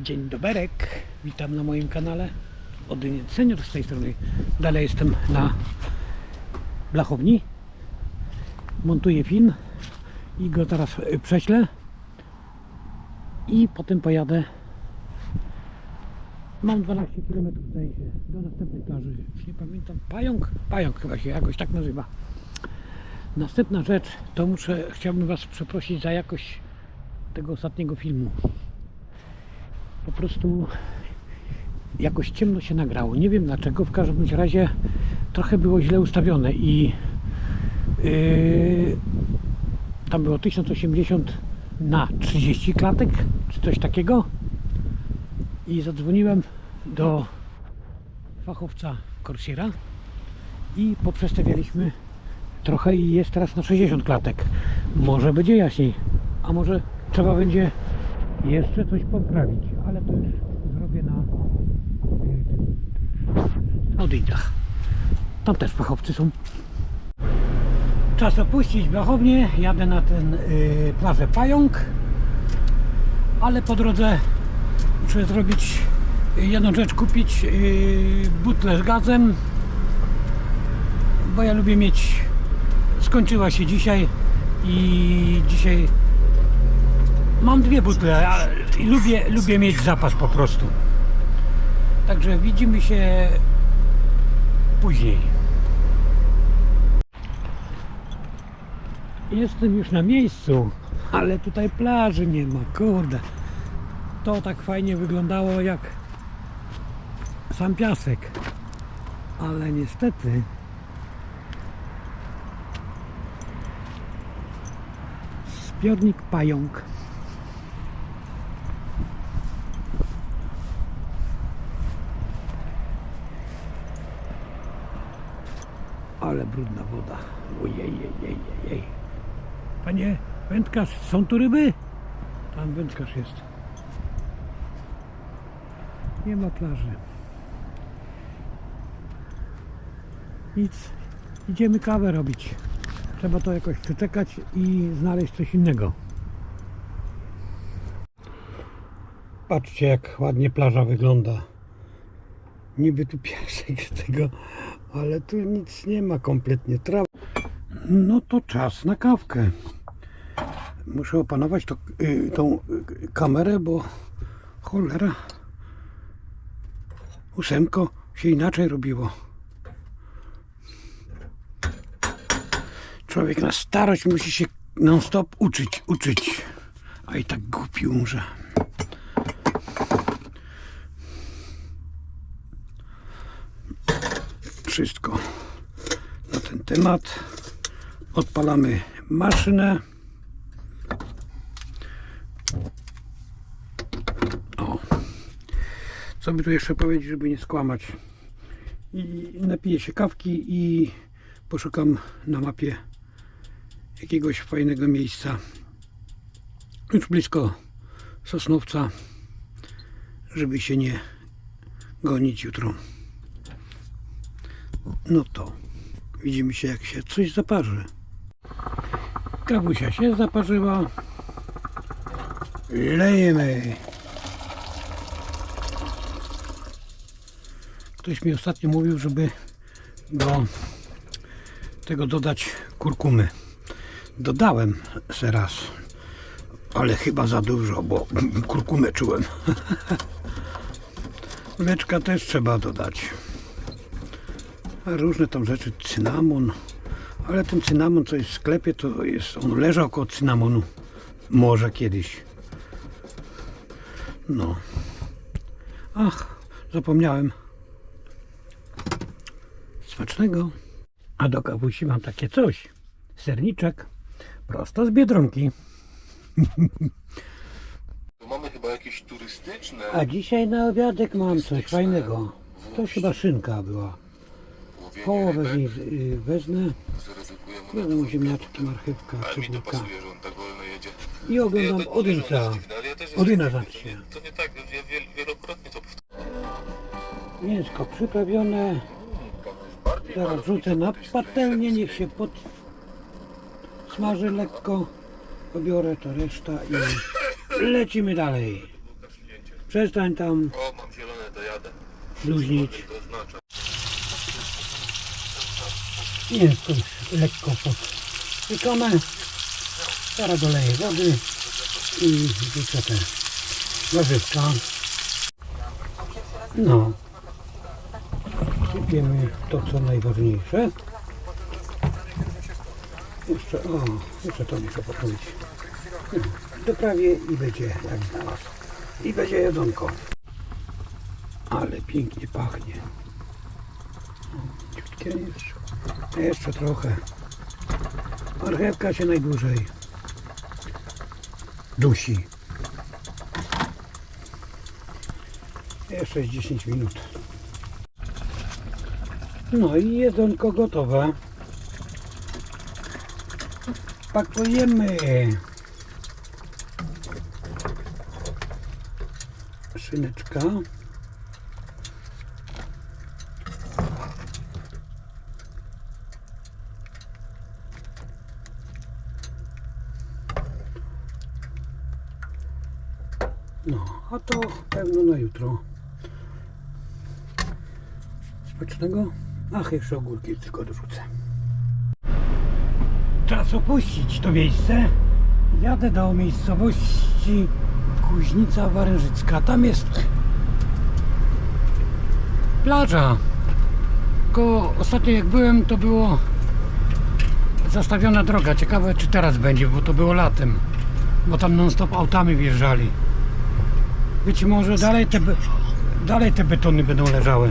Dzień doberek, witam na moim kanale Odyniec Senior z tej strony. Dalej jestem na blachowni. Montuję film i go teraz y, prześlę. I potem pojadę. Mam 12 km zdaje się do następnej plaży. Nie pamiętam. Pająk? Pająk chyba się jakoś tak nazywa. Następna rzecz to muszę, chciałbym Was przeprosić za jakość tego ostatniego filmu po prostu jakoś ciemno się nagrało. Nie wiem dlaczego, w każdym razie trochę było źle ustawione i yy, tam było 1080 na 30 klatek, czy coś takiego. I zadzwoniłem do fachowca Corsaira i poprzestawialiśmy trochę i jest teraz na 60 klatek. Może będzie jaśniej, a może trzeba będzie jeszcze coś poprawić, ale to już zrobię na yy, audytach. Tam też fachowcy są. Czas opuścić blachownię. Jadę na ten yy, plażę Pająk, ale po drodze muszę zrobić jedną rzecz, kupić yy, butlę z gazem, bo ja lubię mieć. Skończyła się dzisiaj i dzisiaj Mam dwie butle, ale lubię, lubię mieć zapas po prostu. Także widzimy się później. Jestem już na miejscu, ale tutaj plaży nie ma, kurde. To tak fajnie wyglądało jak sam piasek. Ale niestety zbiornik pająk. Ale brudna woda. Ojej, jej, jej. Panie wędkarz, są tu ryby? Tam wędkarz jest. Nie ma plaży. Nic. Idziemy kawę robić. Trzeba to jakoś przeczekać i znaleźć coś innego. Patrzcie jak ładnie plaża wygląda. Niby tu piasek z tego, ale tu nic nie ma kompletnie. Trawa. No to czas na kawkę. Muszę opanować to, y, tą y, kamerę, bo cholera. Ósemko się inaczej robiło. Człowiek na starość musi się non stop uczyć, uczyć. A i tak głupi umrze. Wszystko na ten temat. Odpalamy maszynę. O. Co by tu jeszcze powiedzieć, żeby nie skłamać? I napiję się kawki i poszukam na mapie jakiegoś fajnego miejsca. Już blisko Sosnowca, żeby się nie gonić jutro. No to widzimy się jak się coś zaparzy. Kawusia się zaparzyła. Lejemy. Ktoś mi ostatnio mówił, żeby do tego dodać kurkumy. Dodałem se raz, ale chyba za dużo, bo kurkumę czułem. Mleczka też trzeba dodać. Różne tam rzeczy, cynamon. Ale ten cynamon, co jest w sklepie, to jest, on leżał koło cynamonu. Może kiedyś. No. Ach, zapomniałem. Smacznego. A do kawusi mam takie coś. Serniczek. Prosto z Biedronki. Mamy chyba jakieś turystyczne. A dzisiaj na obiadek mam coś fajnego. To chyba szynka była. Łowienie Połowę z rybek. niej y, wezmę. Zaryzykujemy na Wiadomo, to. ziemniaczki, marchewka, Ale mi to cebulka. pasuje, że on tak wolno jedzie. I oglądam Nie, to- Odynca. że on jest dziwny, ale ja też jestem Odyna dziwny. się. To nie, to nie tak, ja wiel, wielokrotnie to powtarzam. Mięsko przyprawione. Bardziej Teraz malownicze rzucę na patelnię, niech się pod smaży lekko. Pobiorę to reszta i lecimy dalej. Przestań tam O, mam zielone. To oznacza. Jest to już lekko podpieczone. Teraz doleję wody i wrzucę te warzywka. No. Sypiemy to co najważniejsze. Jeszcze, o, jeszcze to muszę poprawić. No, doprawię i będzie jak znalazł. I będzie jedzonko. Ale pięknie pachnie. Jeszcze. Trochę. Marchewka się najdłużej dusi. Jeszcze jest 10 minut. No i jedzonko gotowe. Pakujemy. Szyneczka. No, a to pewno na jutro. Smacznego. Ach, jeszcze ogórki tylko dorzucę. Czas opuścić to miejsce. Jadę do miejscowości Kuźnica Warężycka. Tam jest plaża. Tylko ostatnio jak byłem, to było zastawiona droga. Ciekawe, czy teraz będzie, bo to było latem. Bo tam non stop autami wjeżdżali. Być może dalej te, dalej te betony będą leżały.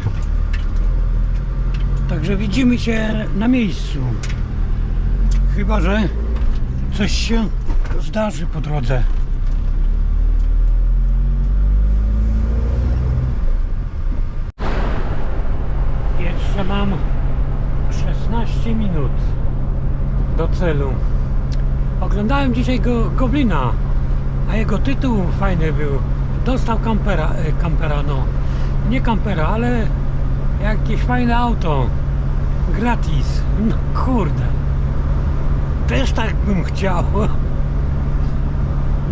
Także widzimy się na miejscu. Chyba, że coś się zdarzy po drodze. Jeszcze mam 16 minut do celu. Oglądałem dzisiaj go, Goblina, a jego tytuł fajny był. Dostał kampera, e, kampera no. Nie kampera, ale jakieś fajne auto. Gratis. No kurde. Też tak bym chciał.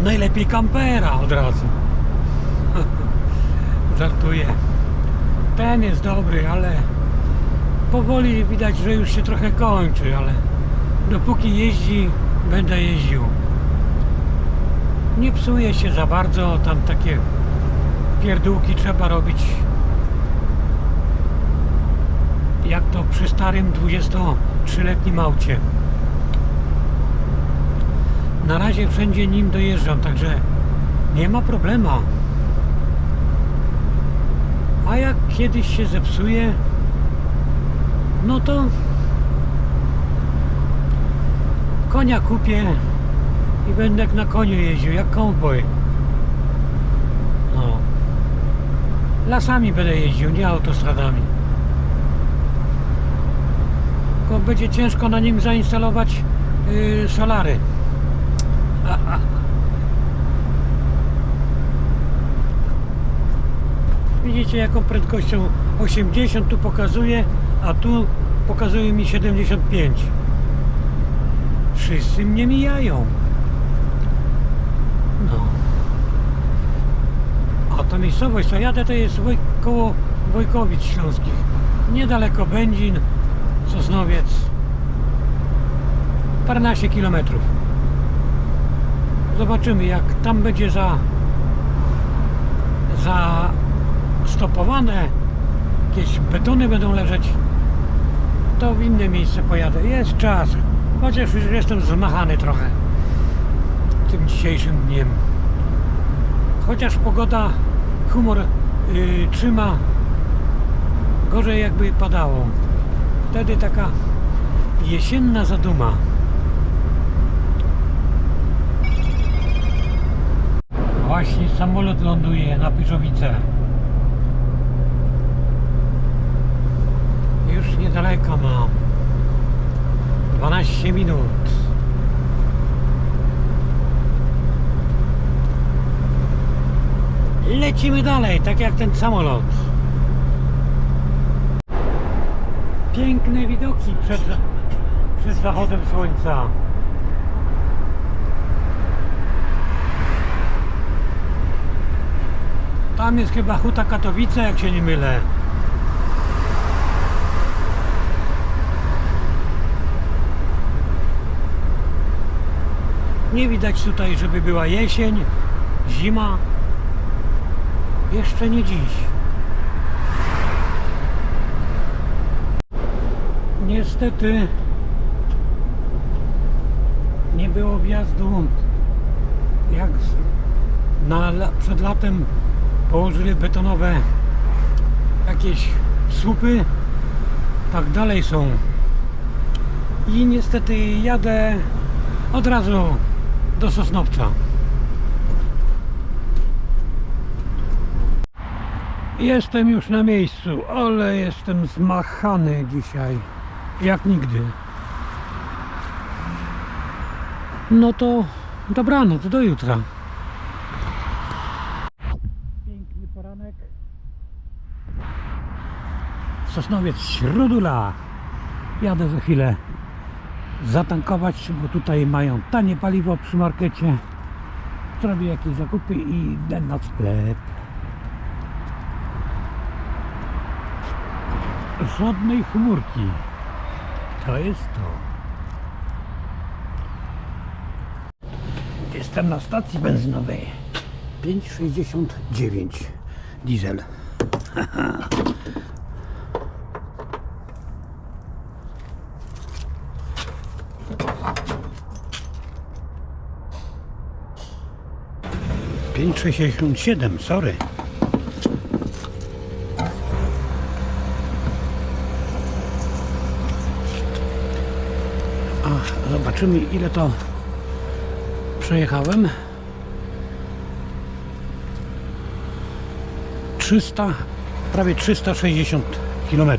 Najlepiej kampera od razu. Żartuję. Ten jest dobry, ale powoli widać, że już się trochę kończy, ale dopóki jeździ, będę jeździł. Nie psuje się za bardzo, tam takie pierdółki trzeba robić jak to przy starym 23-letnim aucie. Na razie wszędzie nim dojeżdżam, także nie ma problemu. A jak kiedyś się zepsuje, no to konia kupię i będę jak na koniu jeździł, jak cowboy. No. Lasami będę jeździł, nie autostradami. Tylko będzie ciężko na nim zainstalować yy, solary. Widzicie jaką prędkością 80 tu pokazuje, a tu pokazuje mi 75. Wszyscy mnie mijają. No. A ta miejscowość, co jadę, to jest Woj, koło Wojkowic Śląskich. Niedaleko Będzin, Sosnowiec. Paręnaście kilometrów. Zobaczymy jak tam będzie za za stopowane jakieś betony będą leżeć. To w inne miejsce pojadę. Jest czas. Chociaż już jestem zmachany trochę tym dzisiejszym dniem. Chociaż pogoda humor yy, trzyma gorzej jakby padało wtedy taka jesienna zaduma Właśnie samolot ląduje na Pyszowice. Już niedaleko mam. 12 minut. Lecimy dalej, tak jak ten samolot. Piękne widoki przed, przed zachodem słońca. Tam jest chyba Huta Katowice, jak się nie mylę. Nie widać tutaj, żeby była jesień, zima. Jeszcze nie dziś. Niestety nie było wjazdu. Jak na, przed latem położyli betonowe jakieś słupy tak dalej są. I niestety jadę od razu do Sosnowca. Jestem już na miejscu ale jestem zmachany dzisiaj jak nigdy no to dobranoc do jutra Piękny poranek. Sosnowiec Śródula. Jadę za chwilę zatankować, bo tutaj mają tanie paliwo przy markecie. Zrobię jakieś zakupy i idę na sklep. Żadnej chmurki. To jest to. Jestem na stacji benzynowej. 5,69 diesel. Pięć sześćdziesiąt siedem, sorry. A, zobaczymy ile to przejechałem. 300, prawie 360 km.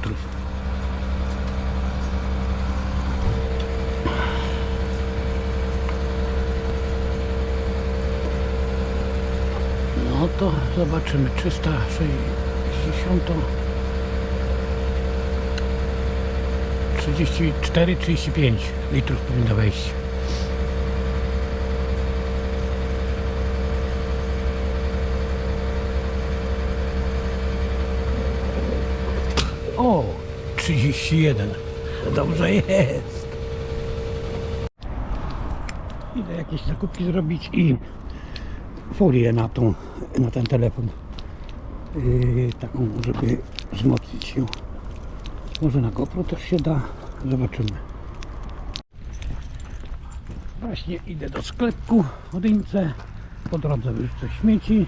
No to zobaczymy 360 34-35 litrów powinno wejść. O, 31. Dobrze jest. Idę jakieś zakupki zrobić i folię na, tą, na ten telefon. Yy, taką, żeby wzmocnić ją. Może na GoPro też się da. Zobaczymy. Właśnie idę do sklepku w Odyńce. Po drodze wyrzucę śmieci.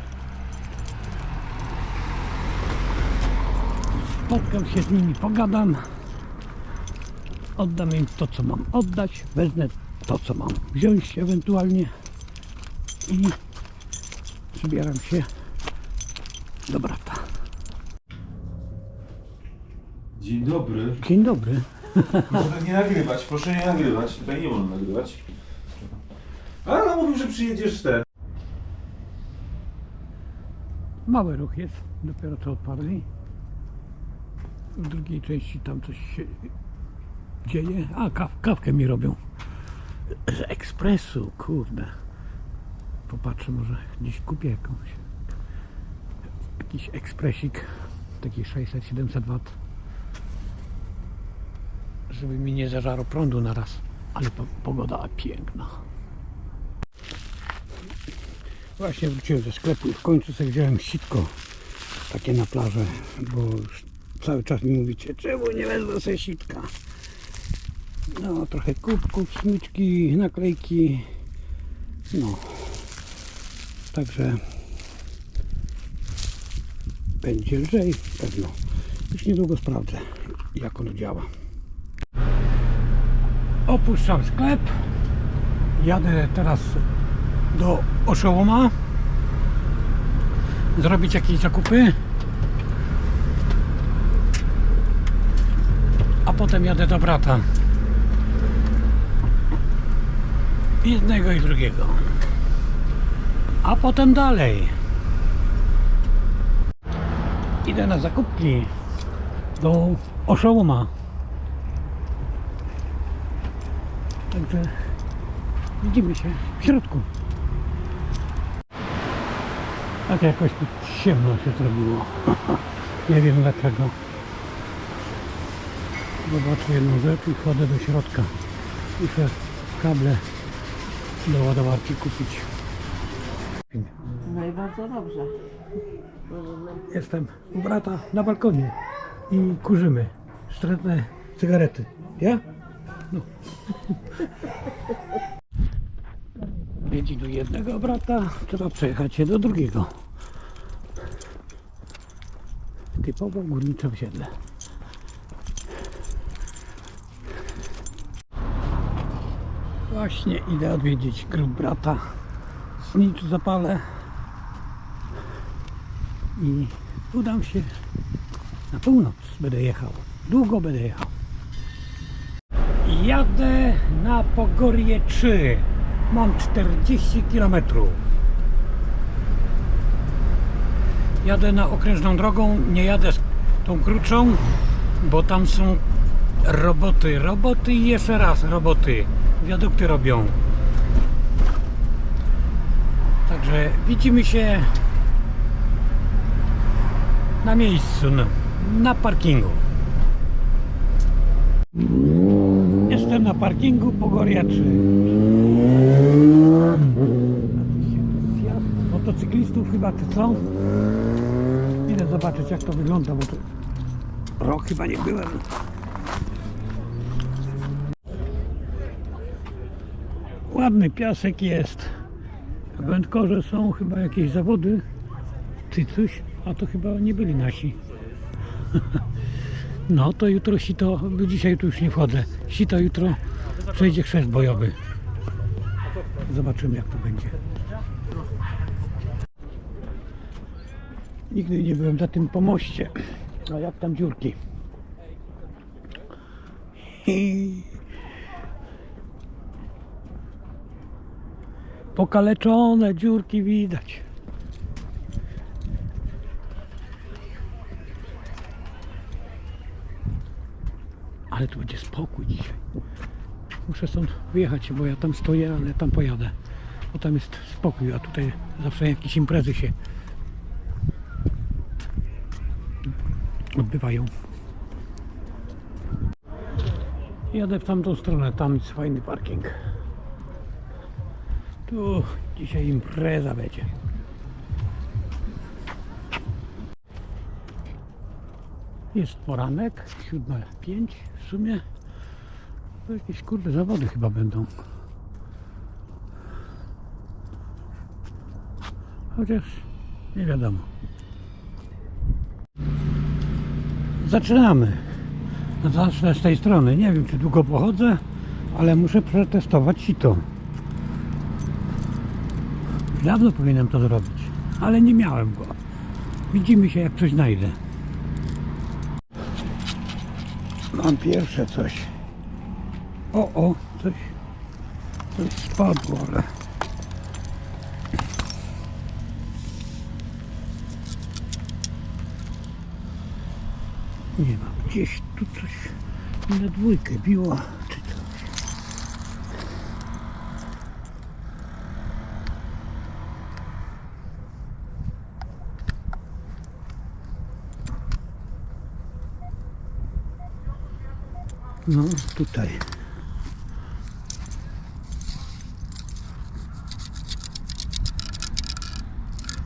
Spotkam się z nimi, pogadam. Oddam im to, co mam oddać. Wezmę to, co mam wziąć ewentualnie. I zbieram się do brata. Dzień dobry. Dzień dobry. Proszę nie nagrywać, proszę nie nagrywać. Tutaj nie wolno nagrywać. Ale on mówił, że przyjedziesz ten. Mały ruch jest, dopiero co otwarli. W drugiej części tam coś się dzieje. A, kaw, kawkę mi robią. Z ekspresu, kurde. Popatrzę, może gdzieś kupię jakąś. Jakiś ekspresik, taki 600-700 W. Żeby mi nie zażarło prądu na raz. Ale po, pogoda piękna. Właśnie wróciłem ze sklepu i w końcu sobie wziąłem sitko takie na plażę, bo cały czas mi mówicie, czemu nie wezmę sobie sitka. No, trochę kubków, smyczki, naklejki. No. Także będzie lżej pewno. Już niedługo sprawdzę, jak ono działa. Opuszczam sklep. Jadę teraz do Oszołoma. Zrobić jakieś zakupy. A potem jadę do brata. Jednego i drugiego. A potem dalej. Idę na zakupki do Oszołoma także widzimy się w środku Tak jakoś tu ciemno się zrobiło. Nie wiem dlaczego. Zobaczę jedną rzecz i wchodzę do środka. Muszę kable do ładowarki kupić. No i bardzo dobrze. Jestem u brata na balkonie i kurzymy wstrętne cygarety. Ja? Jedzie do jednego brata, trzeba przejechać się do drugiego. Typowo górnicze osiedle. Właśnie idę odwiedzić grób brata. Znicz zapalę i udam się na północ. Będę jechał. Długo będę jechał. Jadę na Pogorje 3. Mam 40 km. Jadę na okrężną drogą, nie jadę z tą krótszą, bo tam są roboty, roboty i jeszcze raz roboty. Wiadukty robią. Także widzimy się na miejscu, na parkingu. Jestem na parkingu Pogoria 3. Zjazd Motocyklistów chyba czy co? Idę zobaczyć jak to wygląda, bo to rok chyba nie byłem. Ładny piasek jest. W Wędkorze są chyba jakieś zawody czy coś, a to chyba nie byli nasi. No to jutro sito, dzisiaj tu już nie wchodzę. Sito jutro przejdzie chrzest bojowy. Zobaczymy jak to będzie. Nigdy nie byłem na tym pomoście. A jak tam dziurki? Pokaleczone dziurki widać. Ale tu będzie spokój dzisiaj. Muszę stąd wyjechać, bo ja tam stoję, ale tam pojadę. Bo tam jest spokój, a tutaj zawsze jakieś imprezy się odbywają. Jadę w tamtą stronę, tam jest fajny parking. Tu dzisiaj impreza będzie. Jest poranek, 7.05 w sumie. To jakieś kurde zawody chyba będą. Chociaż nie wiadomo. Zaczynamy. No zacznę z tej strony. Nie wiem czy długo pochodzę, ale muszę przetestować sito. Dawno powinienem to zrobić, ale nie miałem go. Widzimy się jak coś znajdę. Mam pierwsze coś. O, o, coś, coś spadło, ale... Nie ma, gdzieś tu coś na dwójkę biło, czy coś. No, tutaj.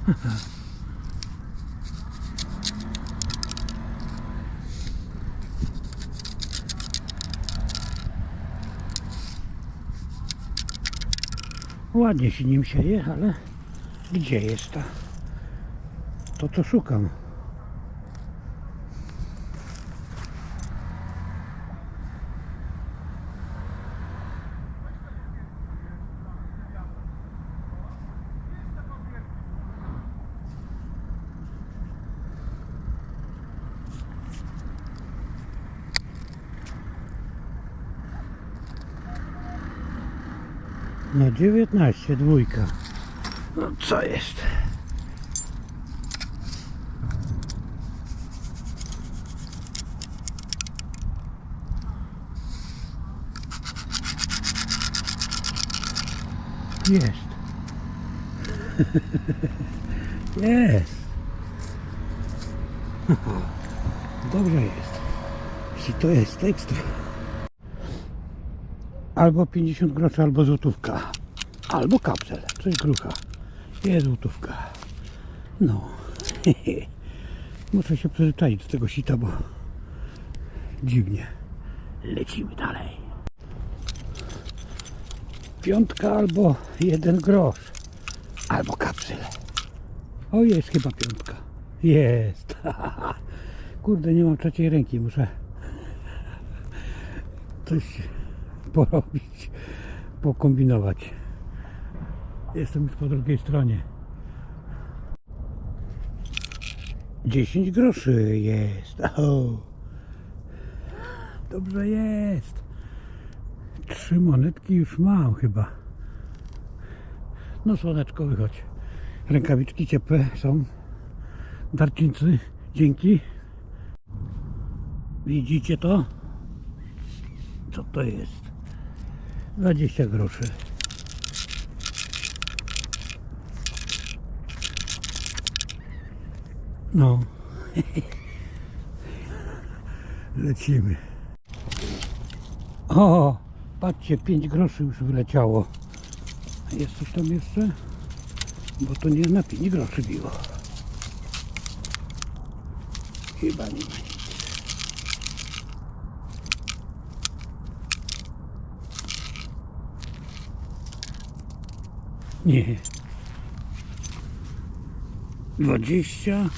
Ładnie się nim sieje, ale gdzie jest ta? To co szukam. Na 19 dwójka. No co jest? Jest. Jest. Dobrze jest. Jeśli to jest ekstra. Albo 50 groszy, albo złotówka. Albo kapsel, coś grucha. Jest złotówka. No. Muszę się przyzwyczaić do tego sita, bo dziwnie. Lecimy dalej. Piątka albo jeden grosz. Albo kapsel. O, jest chyba piątka. Jest. Kurde, nie mam trzeciej ręki. Muszę coś porobić, pokombinować. Jestem już po drugiej stronie. 10 groszy jest. O. Dobrze jest. Trzy monetki już mam chyba. No słoneczko wychodź. Rękawiczki ciepłe są. Darczyńcy, dzięki. Widzicie to? Co to jest? 20 groszy. No. Lecimy. O, patrzcie, 5 groszy już wyleciało. Jest coś tam jeszcze? Bo to nie na 5 groszy biło. Chyba nie ma Nie. Dwadzieścia.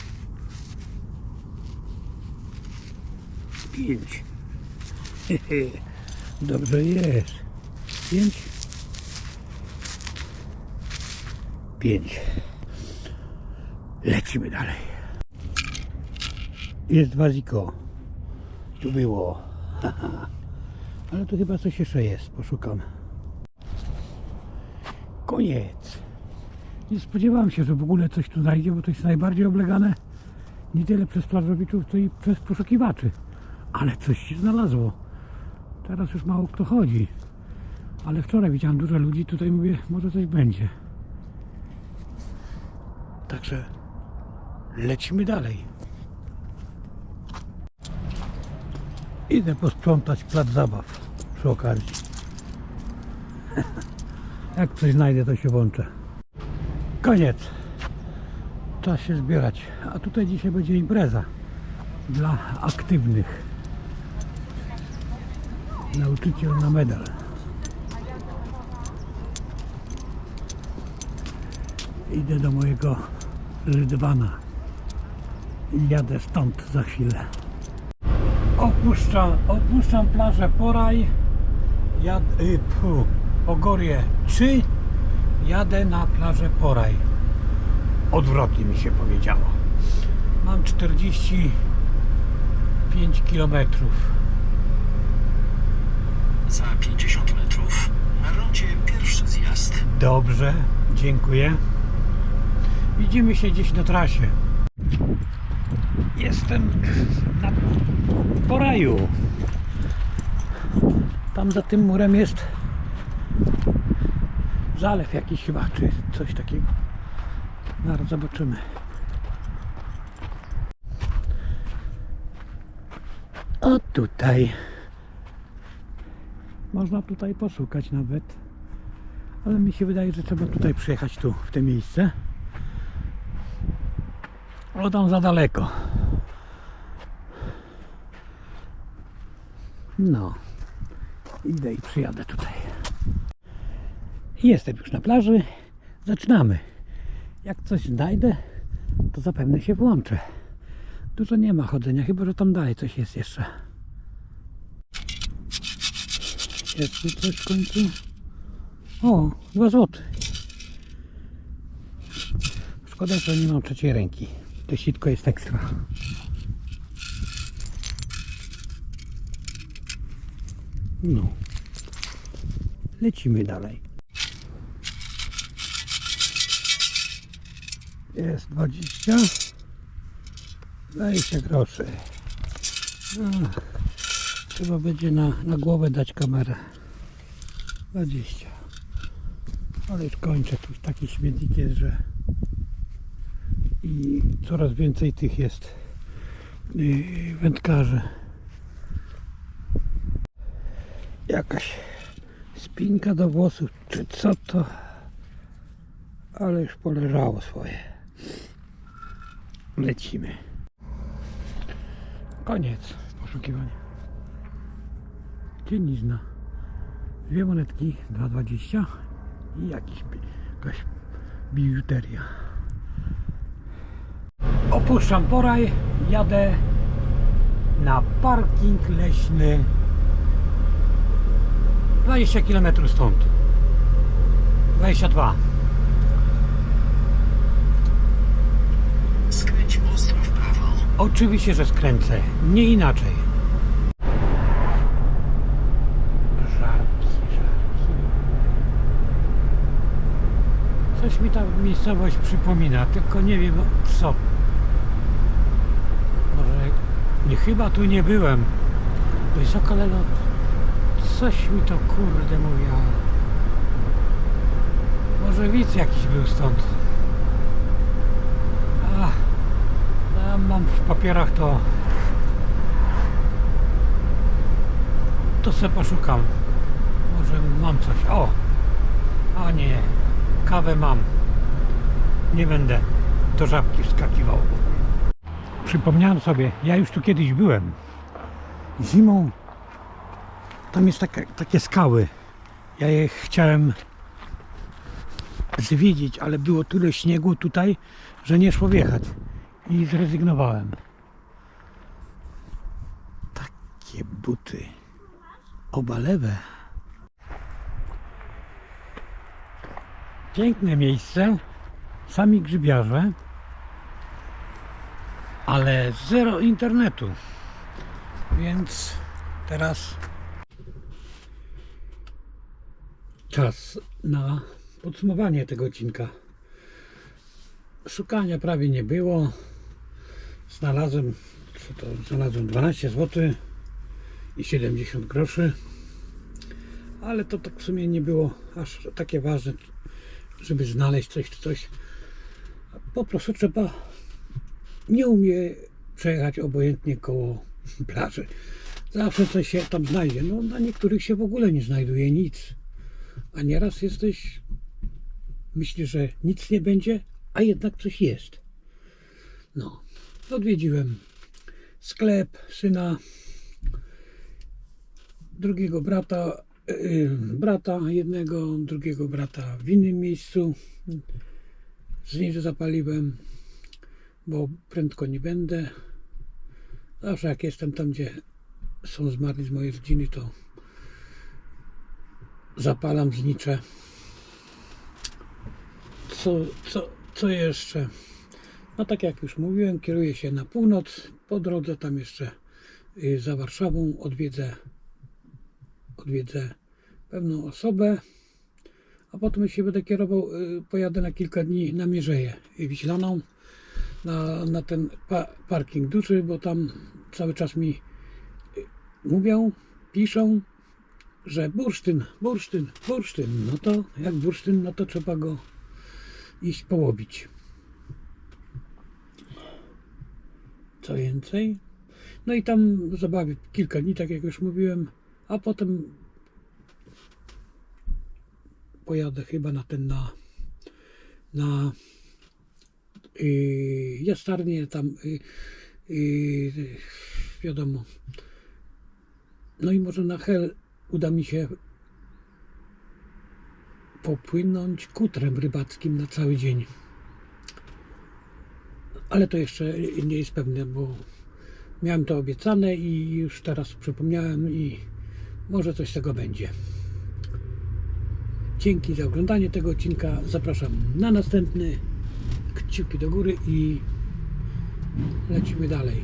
Pięć. Dobrze jest. Pięć. Pięć. Lecimy dalej. Jest waziko. Tu było. Ale tu chyba coś jeszcze jest. Poszukam. Koniec. Nie spodziewałem się, że w ogóle coś tu znajdzie, bo to jest najbardziej oblegane nie tyle przez plażowiczów, co i przez poszukiwaczy. Ale coś się znalazło. Teraz już mało kto chodzi. Ale wczoraj widziałem dużo ludzi, tutaj mówię, może coś będzie. Także lecimy dalej. Idę posprzątać plac zabaw przy okazji. Jak coś znajdę, to się włączę. Koniec. Czas się zbierać. A tutaj dzisiaj będzie impreza dla aktywnych. Nauczyciel na medal. Idę do mojego Rydwana jadę stąd za chwilę. Opuszczam, opuszczam plażę Poraj. Jad, y, Pogorie 3. Jadę na plażę Poraj. Odwrotnie mi się powiedziało. Mam 45 kilometrów. Za 50 metrów na rondzie pierwszy zjazd. Dobrze, dziękuję. Widzimy się gdzieś na trasie. Jestem na poraju. Tam za tym murem jest zalew jakiś chyba, czy coś takiego. Zaraz zobaczymy. O tutaj. Można tutaj poszukać nawet. Ale mi się wydaje, że trzeba tutaj przyjechać tu, w to miejsce. O tam za daleko. No. Idę i przyjadę tutaj. Jestem już na plaży. Zaczynamy. Jak coś znajdę, to zapewne się włączę. Dużo nie ma chodzenia, chyba że tam dalej coś jest jeszcze. Jest tu coś w końcu? O, 2 złoty. Szkoda, że nie mam trzeciej ręki. To sitko jest ekstra. No. Lecimy dalej. Jest 20. 20 groszy. Ach, trzeba będzie na, na głowę dać kamerę. 20. Ale już kończę. Tu taki śmietnik jest, że i coraz więcej tych jest yy, wędkarzy. Jakaś spinka do włosów, czy co to? Ale już poleżało swoje. Lecimy. Koniec poszukiwania. Dziennizna. Dwie monetki, 2,20 i jakiś, jakaś bijuteria. Opuszczam poraj, jadę na parking leśny 20 km stąd. 22. Oczywiście, że skręcę. Nie inaczej. Żarki, żarki. Coś mi ta miejscowość przypomina, tylko nie wiem co. Może nie, chyba tu nie byłem. Wysoko lot. Coś mi to kurde mówiło. Może widz jakiś był stąd. Ach. Ja mam w papierach to to se poszukam. Może mam coś. O! A nie. Kawę mam. Nie będę do żabki wskakiwał. Przypomniałem sobie ja już tu kiedyś byłem. Zimą tam jest takie, skały. Ja je chciałem zwiedzić ale było tyle śniegu tutaj że nie szło wjechać i zrezygnowałem. Takie buty obalewe. Piękne miejsce, sami grzybiarze, ale zero internetu. Więc teraz czas na podsumowanie tego odcinka. Szukania prawie nie było. Znalazłem, co to, znalazłem 12 zł i 70 groszy. Ale to tak w sumie nie było aż takie ważne, żeby znaleźć coś czy coś. Po prostu trzeba nie umie przejechać obojętnie koło plaży. Zawsze coś się tam znajdzie. No na niektórych się w ogóle nie znajduje nic. A nieraz jesteś, myślisz, że nic nie będzie, a jednak coś jest. No, odwiedziłem sklep syna, drugiego brata, yy, brata jednego, drugiego brata w innym miejscu. Zniż zapaliłem, bo prędko nie będę. Zawsze jak jestem tam, gdzie są zmarli z mojej rodziny, to zapalam znicze. Co, co, co jeszcze? No tak jak już mówiłem, kieruję się na północ. Po drodze tam jeszcze y, za Warszawą odwiedzę, odwiedzę pewną osobę, a potem się będę kierował, y, pojadę na kilka dni na Mierzeję Wiślaną, na, na ten pa, parking duży, bo tam cały czas mi y, mówią, piszą, że bursztyn, bursztyn, bursztyn. No to jak bursztyn, no to trzeba go iść połowić. Co więcej? No i tam zabawię kilka dni, tak jak już mówiłem, a potem pojadę chyba na ten na na yy, jastarnię tam yy, yy, wiadomo no i może na Hel uda mi się popłynąć kutrem rybackim na cały dzień. Ale to jeszcze nie jest pewne, bo miałem to obiecane i już teraz przypomniałem i może coś z tego będzie. Dzięki za oglądanie tego odcinka. Zapraszam na następny. Kciuki do góry i lecimy dalej.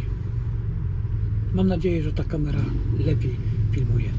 Mam nadzieję, że ta kamera lepiej filmuje.